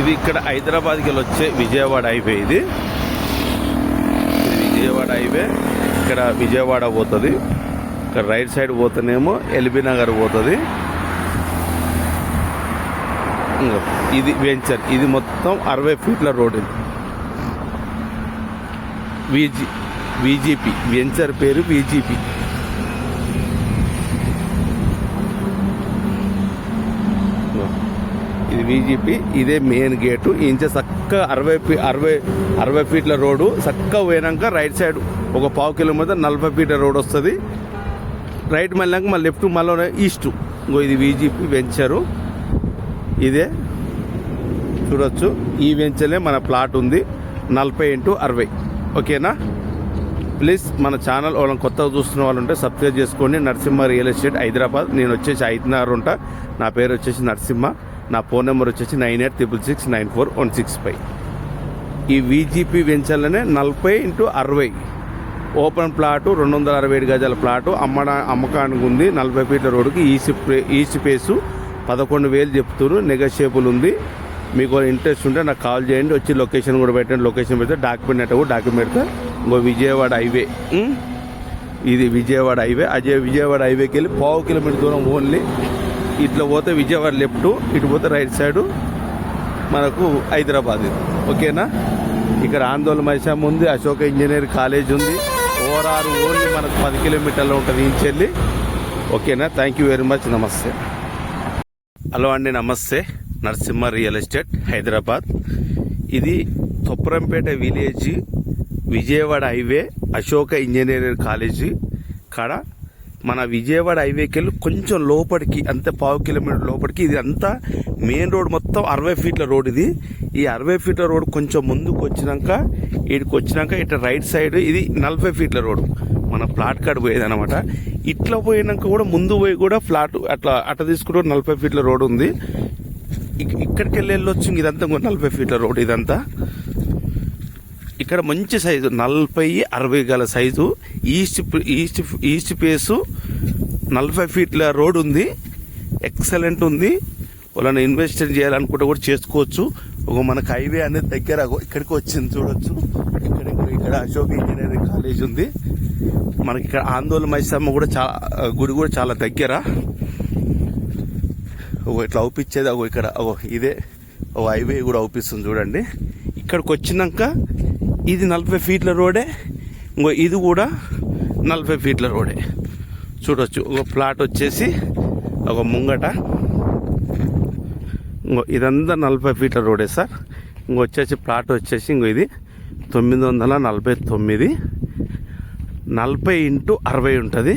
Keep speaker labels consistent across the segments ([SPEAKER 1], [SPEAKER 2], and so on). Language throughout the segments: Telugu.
[SPEAKER 1] ఇది ఇక్కడ హైదరాబాద్కి వెళ్ళి వచ్చే విజయవాడ హైవే ఇది. ఇది విజయవాడ హైవే. ఇక్కడ విజయవాడ పోతుంది. ఇక్కడ రైట్ సైడ్ పోతేనేమో ఎల్బీ నగర్ పోతుంది. ఇది వెంచర్. ఇది మొత్తం అరవై ఫీట్ల రోడ్ ఇది. VG VGP. వెంచర్ పేరు విజిపి. ఇది బీజేపీ ఇదే మెయిన్ గేటు ఇంచ చక్కగా అరవై ఫీ అరవై అరవై ఫీట్ల రోడ్డు. చక్కగా పోయినాక రైట్ సైడ్ ఒక పావు కిలోమీటర్ నలభై ఫీట్ల రోడ్ వస్తుంది. రైట్ మళ్ళాక మళ్ళీ లెఫ్ట్ మళ్ళీ ఈస్ట్ ఇంకో ఇది బీజేపీ వెంచరు ఇదే. చూడొచ్చు. ఈ వెంచర్లే మన ప్లాట్ ఉంది. నలభై ఇంటూ అరవై. ఓకేనా? ప్లీజ్ మన ఛానల్ వాళ్ళని కొత్తగా చూస్తున్న వాళ్ళు ఉంటే సబ్స్క్రైబ్ చేసుకోండి. Narasimha real estate Hyderabad. నేను వచ్చేసి ఐదున్నర ఉంటా. నా పేరు వచ్చేసి నరసింహ. నా ఫోన్ నెంబర్ వచ్చేసి nine eight triple six nine four one six five. ఈ విజిపి వెంచర్లనే నలభై ఇంటూ అరవై. ఓపెన్ ప్లాటు రెండు వందల అరవై ఏడు గజాల ప్లాటు అమ్మడా అమ్మకానికి ఉంది నలభై ఫీట్ల రోడ్డుకి ఈస్ట్ ప్లే- ఈస్ట్ పేసు పదకొండు వేలు చెప్తున్నారు నెగోషియబుల్ ఉంది. మీకు ఇంట్రెస్ట్ ఉంటే నాకు కాల్ చేయండి. వచ్చి లొకేషన్ కూడా పెట్టండి. లొకేషన్ పెడితే డాక్యుమెంట్ అంటే కూడా డాక్యుమెంట్ పెడతా ఇంకో విజయవాడ హైవే? ఇది విజయవాడ హైవే. అజయ్ విజయవాడ హైవేకి వెళ్ళి పావు కిలోమీటర్ దూరం ఓన్లీ ఇట్లా పోతే విజయవాడ లెఫ్ట్ ఇటు పోతే రైట్ సైడు మనకు హైదరాబాద్ ఓకేనా? ఇక్కడ ఆందోళన మైసాం ఉంది అశోక ఇంజనీర్ కాలేజ్ ఉంది. ఓవరాల్ ఓన్లీ మనకు పది కిలోమీటర్లు ఉంటుంది ఇంచెల్లి ఓకేనా? థ్యాంక్ యూ వెరీ మచ్ నమస్తే. హలో అండి నమస్తే. Narasimha real estate Hyderabad. ఇది Topparampeta village Vijayawada highway Ashoka engineering college కాడ మన విజయవాడ హైవేకి వెళ్ళి కొంచెం లోపలికి అంతే పావు కిలోమీటర్ లోపలికి ఇది అంతా మెయిన్ రోడ్ మొత్తం అరవై ఫీట్ల రోడ్ ఇది. ఈ అరవై ఫీట్ల రోడ్ కొంచెం ముందుకు వచ్చినాక ఇక్కడికి వచ్చినాక ఇట్లా రైట్ సైడ్ ఇది నలభై ఫీట్ల రోడ్. మన ప్లాట్ కాడ పోయేది అనమాట ఇట్లా పోయినాక కూడా ముందు పోయి కూడా ఫ్లాట్ అట్లా అట్లా తీసుకుంటూ నలభై ఫీట్ల రోడ్ ఉంది. ఇక్- ఇక్కడికి వెళ్ళి వెళ్ళొచ్చు ఇదంతా నలభై ఫీట్ల రోడ్ ఇదంతా. ఇక్కడ మంచి సైజు నలభై అరవై గల size. East east east face నలభై ఫీట్ల రోడ్ ఉంది. ఎక్సలెంట్ ఉంది. వాళ్ళని ఇన్వెస్ట్ చేయాలనుకుంటే కూడా చేసుకోవచ్చు. ఒక మనకు హైవే అనేది దగ్గర ఇక్కడికి వచ్చింది చూడొచ్చు. ఇక్కడ ఇక్కడ అశోక్ ఇంజనీరింగ్ కాలేజ్ ఉంది. మనకి ఇక్కడ ఆందోళన మైసమ్మ కూడా చాలా గుడి కూడా చాలా దగ్గర. ఒక ఇట్లా అవుపించేది అగో ఇక్కడ అగో ఇదే. ఓ హైవే కూడా అవుపిస్తుంది చూడండి. ఇక్కడికి వచ్చినాక ఇది నలభై ఫీట్ల రోడే ఇంకో ఇది కూడా నలభై ఫీట్ల రోడే. చూడొచ్చు ఒక ప్లాట్ వచ్చేసి ఒక ముంగట. ఇంకో ఇదంతా నలభై ఫీట్ల రోడే సార్. ఇంకో వచ్చేసి ప్లాట్ వచ్చేసి ఇంకో ఇది తొమ్మిది వందల నలభై తొమ్మిది. నలభై ఇంటూ అరవై ఉంటుంది.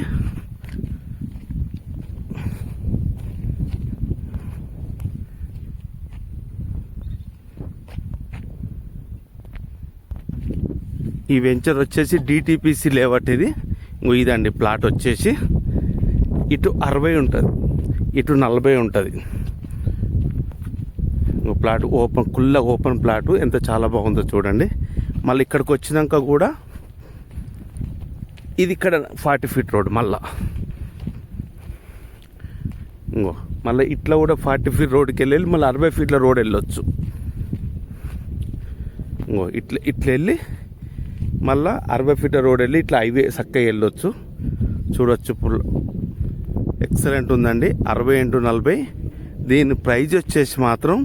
[SPEAKER 1] ఈ వెంచర్ వచ్చేసి డిటిపిసి లేవట్ ఇది. ఇదండి ప్లాట్ వచ్చేసి ఇటు అరవై ఉంటుంది ఇటు నలభై ఉంటుంది. ప్లాట్ ఓపెన్ కుల్ల ఓపెన్ ప్లాటు ఎంత చాలా బాగుందో చూడండి. మళ్ళీ ఇక్కడికి వచ్చినాక కూడా ఇది ఇక్కడ ఫార్టీ ఫీట్ రోడ్ మళ్ళా. ఇంకో మళ్ళీ ఇట్లా కూడా ఫార్టీ ఫీట్ రోడ్కి వెళ్ళి మళ్ళీ అరవై ఫీట్ల రోడ్ వెళ్ళొచ్చు. ఇంకో ఇట్లా ఇట్లా వెళ్ళి మళ్ళా అరవై ఫీట్ల రోడ్ వెళ్ళి ఇట్లా హైవే చక్కగా వెళ్ళొచ్చు. చూడొచ్చు ఫుల్. ఎక్సలెంట్ ఉందండి. అరవై ఇంటూ నలభై. దీని ప్రైజ్ వచ్చేసి మాత్రం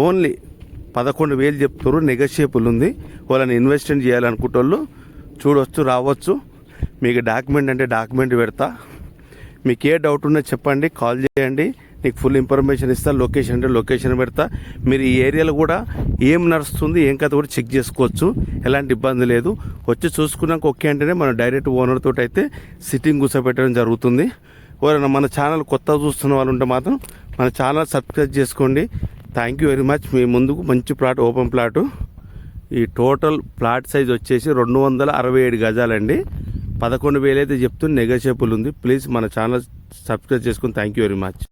[SPEAKER 1] ఓన్లీ పదకొండు వేలు చెప్తారు నెగోషియబుల్ ఉంది. వాళ్ళని ఇన్వెస్ట్మెంట్ చేయాలనుకుంటోళ్ళు చూడొచ్చు రావచ్చు. మీకు డాక్యుమెంట్ అంటే డాక్యుమెంట్ పెడతా. మీకు ఏ డౌట్ ఉన్నా చెప్పండి కాల్ చేయండి. నీకు ఫుల్ ఇన్ఫర్మేషన్ ఇస్తా లొకేషన్ అంటే లొకేషన్ పెడతా. మీరు ఈ ఏరియాలో కూడా ఏం నడుస్తుంది ఏం కథ కూడా చెక్ చేసుకోవచ్చు. ఎలాంటి ఇబ్బంది లేదు. వచ్చి చూసుకున్నాక ఓకే అంటేనే మనం డైరెక్ట్ ఓనర్ తోటి అయితే సిట్టింగ్ కూర్చోబెట్టడం జరుగుతుంది. ఎవరైనా మన ఛానల్ కొత్తగా చూస్తున్న వాళ్ళు ఉంటే మాత్రం మన ఛానల్ సబ్స్క్రైబ్ చేసుకోండి. థ్యాంక్ యూ వెరీ మచ్ మీ ముందుకు మంచి ప్లాట్ ఓపెన్ ప్లాటు ఈ టోటల్ ప్లాట్ సైజ్ వచ్చేసి రెండు వందల అరవై ఏడు గజాలండి. పదకొండు వేలు అయితే చెప్తూ నెగోషియబుల్ ఉంది. ప్లీజ్ మన ఛానల్ సబ్స్క్రైబ్ చేసుకుని థ్యాంక్ యూ వెరీ మచ్